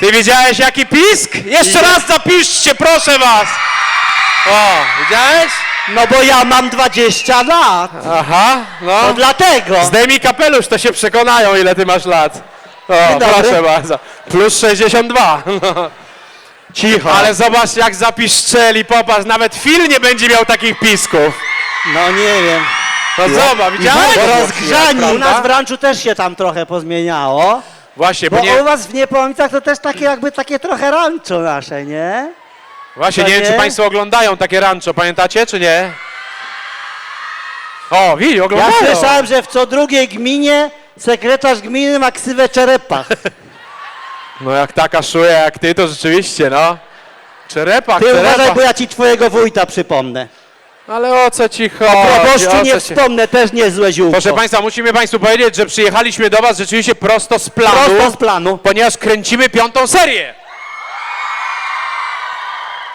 Ty widziałeś jaki pisk? Jeszcze raz zapiszcie, proszę was! O, widziałeś? No bo ja mam 20 lat. Aha, no. To dlatego. Zdejmij kapelusz, to się przekonają, ile ty masz lat. O, Dzień dobry. proszę bardzo. Plus 62. No. Cicho. Ale zobacz, jak zapiszczeli, popatrz, nawet Phil nie będzie miał takich pisków. No nie wiem. No zobacz, widziałeś? Bo rozgrzani. U nas w ranczu też się tam trochę pozmieniało. Właśnie, bo Bo nie, u was w Niepołomicach to też takie jakby takie trochę rancho nasze, nie? właśnie to nie wiem, czy nie? państwo oglądają takie rancho, pamiętacie, czy nie? O, widzi, Ja oglądają. słyszałem, że w co drugiej gminie sekretarz gminy ma ksywę czerepach. No jak taka szuja jak ty, to rzeczywiście, no. Czerepach, Ty uważaj, czerepach. bo ja ci twojego wujta przypomnę. Ale o co ci chodzi? O O proboszczu nie co ci- wspomnę, też niezłe ziółko. Proszę Państwa, musimy Państwu powiedzieć, że przyjechaliśmy do Was rzeczywiście prosto z planu, Prosto z planu. ponieważ kręcimy piątą serię.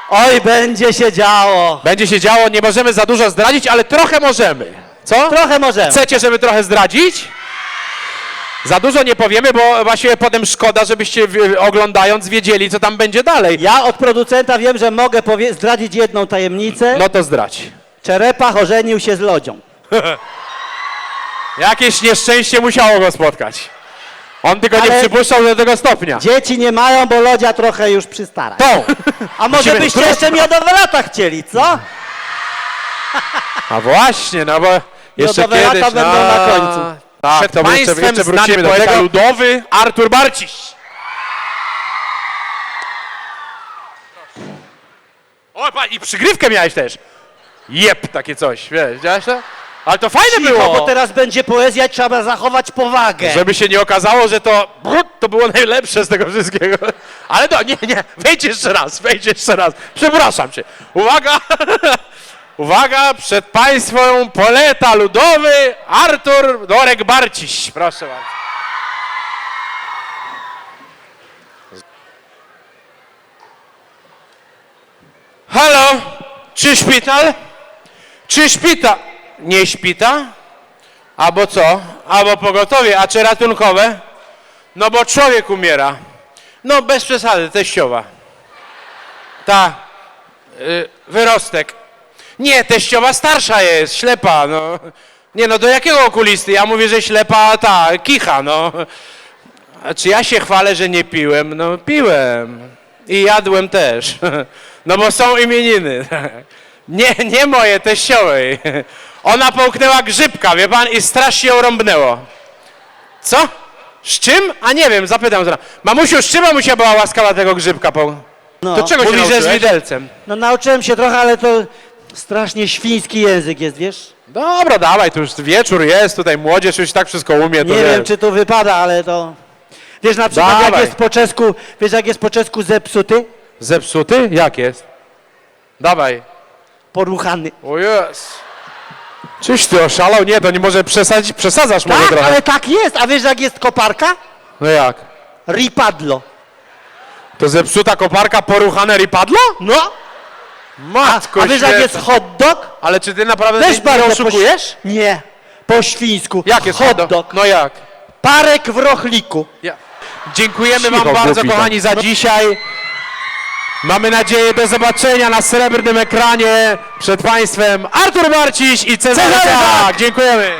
Oj, będzie się działo. Będzie się działo, nie możemy za dużo zdradzić, ale trochę możemy. Co? Trochę możemy. Chcecie, żeby trochę zdradzić? Za dużo nie powiemy, bo właściwie potem szkoda, żebyście w- oglądając wiedzieli, co tam będzie dalej. Ja od producenta wiem, że mogę powie- zdradzić jedną tajemnicę. No to zdradź. Czerepach ożenił się z lodzią. Jakieś nieszczęście musiało go spotkać. On tylko nie Ale- przypuszczał do tego stopnia. Dzieci nie mają, bo lodzia trochę już przystara. To! A może Musimy- byście jeszcze miodowe lata chcieli, co? A właśnie, no bo jeszcze kiedyś, lata będą na końcu. Tak, Przed to państwem jeszcze, jeszcze znany wrócimy do poeta tego. ludowy Artur Barciś. O, pa, i przygrywkę miałeś też. Jep, takie coś, wiesz, widziałeś to? Ale to fajne Cicho, było, bo teraz będzie poezja i trzeba zachować powagę. żeby się nie okazało, że to brud, to było najlepsze z tego wszystkiego. Ale no, nie, nie, wejdź jeszcze raz, wejdź jeszcze raz. Przepraszam cię. Uwaga, uwaga, przed państwem poeta ludowy Artur Dorek Barciś. Proszę bardzo. Halo, czy szpital? Czy szpital? Nie szpital? Albo co? Albo pogotowie, a czy ratunkowe? No bo człowiek umiera. No bez przesady, teściowa. Ta, y, wyrostek. Nie, teściowa starsza jest, ślepa, no. Nie no, do jakiego okulisty? Ja mówię, że ślepa ta, kicha, no. A czy ja się chwalę, że nie piłem? No piłem. I jadłem też. No bo są imieniny. Nie, nie moje, teściowej. Ona połknęła grzybka, wie pan, i strasznie ją rąbnęło. Co? Z czym? A nie wiem, zapytam zaraz. Mamusiu, z czym mamusia była łaskawa tego grzybka po... No. To czego Mówi, się że z nauczyłeś? widelcem. No nauczyłem się trochę, ale to strasznie świński język jest, wiesz? Dobra, dawaj, tu już wieczór jest, tutaj młodzież już tak wszystko umie. To Nie wiesz. wiem, czy to wypada, ale to... Wiesz na przykład, jak Dawaj. jest po czesku, wiesz jak jest po czesku zepsuty? Zepsuty? Jak jest? Dawaj. Poruchany. O jest. Czyś ty oszalał? Nie, to nie może przesadzić, przesadzasz może Tak, trochę. ale tak jest. A wiesz jak jest koparka? No jak? Ripadlo. To zepsuta koparka poruchane ripadlo? No. A, Matko a wiesz jak święta. jest hot dog? Ale czy ty naprawdę Też nie, nie bardzo oszukujesz? Po, nie. Po świńsku. Jak jest hot dog? No jak? Parek w rochliku. Ja. Dziękujemy Cicho, wam bardzo, kochani, za dzisiaj. Mamy nadzieję do zobaczenia na srebrnym ekranie przed państwem Artur Barciś i Cezary Cezary Tak. Dziękujemy.